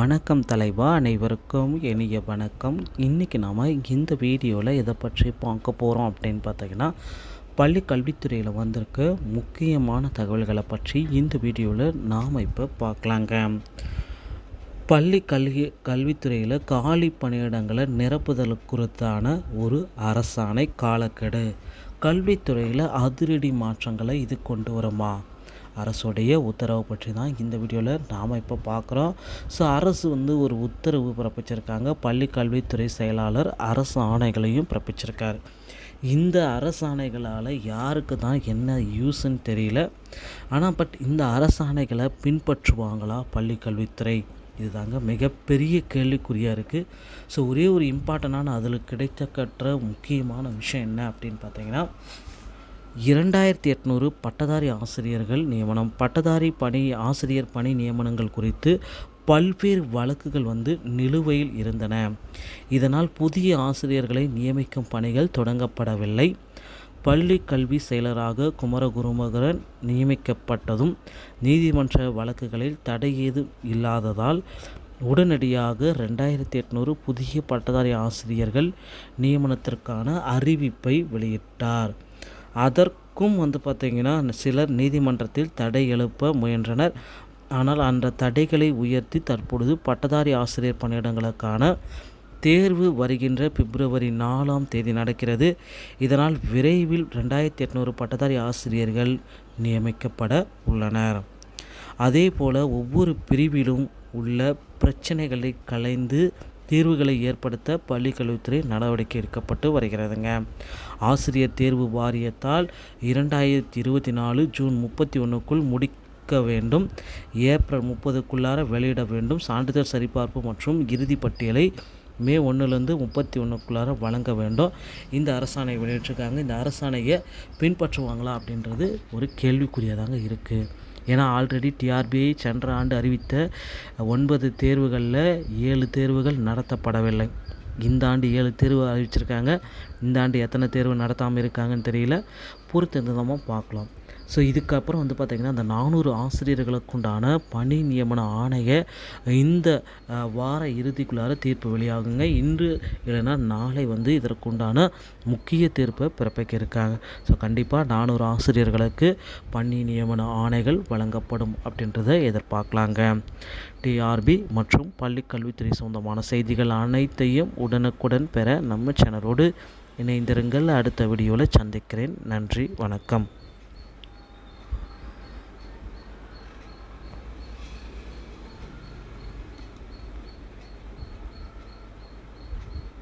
வணக்கம் தலைவா அனைவருக்கும் இனிய வணக்கம். இன்றைக்கி நாம் இந்த வீடியோவில் எதை பற்றி பார்க்க போகிறோம் அப்படின்னு பார்த்தீங்கன்னா பள்ளி கல்வித்துறையில் வந்திருக்க முக்கியமான தகவல்களை பற்றி இந்த வீடியோவில் நாம் இப்போ பார்க்கலாங்க. பள்ளி கல்வி கல்வித்துறையில் காலி பணியிடங்களை நிரப்புதல் குறித்தான ஒரு அரசாணை காலக்கெடு. கல்வித்துறையில் அதிரடி மாற்றங்களை இது கொண்டு வருமா? அரசுடைய உத்தரவை பற்றி தான் இந்த வீடியோவில் நாம் இப்போ பார்க்குறோம் ஸோ அரசு வந்து ஒரு உத்தரவு பிறப்பிச்சிருக்காங்க. பள்ளி கல்வித்துறை செயலாளர் அரசு ஆணைகளையும் பிறப்பிச்சிருக்கார். இந்த அரசாணைகளால் யாருக்கு தான் என்ன யூஸ்ன்னு தெரியல. ஆனால் பட் இந்த அரசாணைகளை பின்பற்றுவாங்களா பள்ளி கல்வித்துறை? இதுதாங்க மிகப்பெரிய கேள்விக்குறியாக இருக்குது ஸோ ஒரே ஒரு இம்பார்ட்டண்டான அதில் கிடைத்தக்கற்ற முக்கியமான விஷயம் என்ன அப்படின்னு பார்த்தீங்கன்னா இரண்டாயிரத்தி எட்நூறு பட்டதாரி ஆசிரியர்கள் நியமனம். பட்டதாரி பணி ஆசிரியர் பணி நியமனங்கள் குறித்து பல்வேறு வழக்குகள் வந்து நிலுவையில் இருந்தன. இதனால் புதிய ஆசிரியர்களை நியமிக்கும் பணிகள் தொடங்கப்படவில்லை. பள்ளி கல்வி செயலராக குமரகுருமகரன் நியமிக்கப்பட்டதும் நீதிமன்ற வழக்குகளில் தடை ஏதும் இல்லாததால் உடனடியாக ரெண்டாயிரத்தி எட்நூறு புதிய பட்டதாரி ஆசிரியர்கள் நியமனத்திற்கான அறிவிப்பை வெளியிட்டார். அதற்கும் வந்து பார்த்திங்கன்னா சிலர் நீதிமன்றத்தில் தடை எழுப்ப முயன்றனர். ஆனால் அந்த தடைகளை உயர்த்தி தற்பொழுது பட்டதாரி ஆசிரியர் பணியிடங்களுக்கான தேர்வு வருகின்ற பிப்ரவரி நாலாம் தேதி நடக்கிறது. இதனால் விரைவில் ரெண்டாயிரத்தி எட்நூறு பட்டதாரி ஆசிரியர்கள் நியமிக்கப்பட உள்ளனர். அதே போல் ஒவ்வொரு பிரிவிலும் உள்ள பிரச்சனைகளை கலைந்து தீர்வுகளை ஏற்படுத்த பள்ளி கல்வித்துறை நடவடிக்கை எடுக்கப்பட்டு வருகிறதுங்க. ஆசிரியர் தேர்வு வாரியத்தால் இரண்டாயிரத்தி இருபத்தி நாலு ஜூன் முப்பத்தி ஒன்றுக்குள் முடிக்க வேண்டும். ஏப்ரல் முப்பதுக்குள்ளார வெளியிட வேண்டும். சான்றிதழ் சரிபார்ப்பு மற்றும் இறுதி பட்டியலை மே ஒன்றுலேருந்து முப்பத்தி ஒன்றுக்குள்ளார வழங்க வேண்டும். இந்த அரசாணை வெளியிட்டிருக்காங்க. இந்த அரசாணையை பின்பற்றுவாங்களா அப்படின்றது ஒரு கேள்விக்குரியதாங்க இருக்குது ஏன்னா ஆல்ரெடி டிஆர்பிஐ சென்ற ஆண்டு அறிவித்த ஒன்பது தேர்வுகளில் ஏழு தேர்வுகள் நடத்தப்படவில்லை. இந்த ஆண்டு ஏழு தேர்வு அறிவிச்சிருக்காங்க. இந்த ஆண்டு எத்தனை தேர்வு நடத்தாமல் இருக்காங்கன்னு தெரியல. பொறுத்திருந்தமாக பார்க்கலாம். ஸோ இதுக்கப்புறம் வந்து பார்த்திங்கன்னா அந்த நானூறு ஆசிரியர்களுக்குண்டான பணி நியமன ஆணைய இந்த வார இறுதிக்குள்ளார தீர்ப்பு வெளியாகுங்க. இன்று இல்லைன்னா நாளை வந்து இதற்குண்டான முக்கிய தீர்ப்பை பிறப்பிக்க இருக்காங்க ஸோ கண்டிப்பாக நானூறு ஆசிரியர்களுக்கு பணி நியமன ஆணைகள் வழங்கப்படும் அப்படின்றத எதிர்பார்க்கலாங்க. டிஆர்பி மற்றும் பள்ளிக்கல்வித்துறை சொந்தமான செய்திகள் அனைத்தையும் உடனுக்குடன் பெற நம்ம சேனலோடு இணைந்திருங்கள். அடுத்த வீடியோவில் சந்திக்கிறேன். நன்றி வணக்கம்.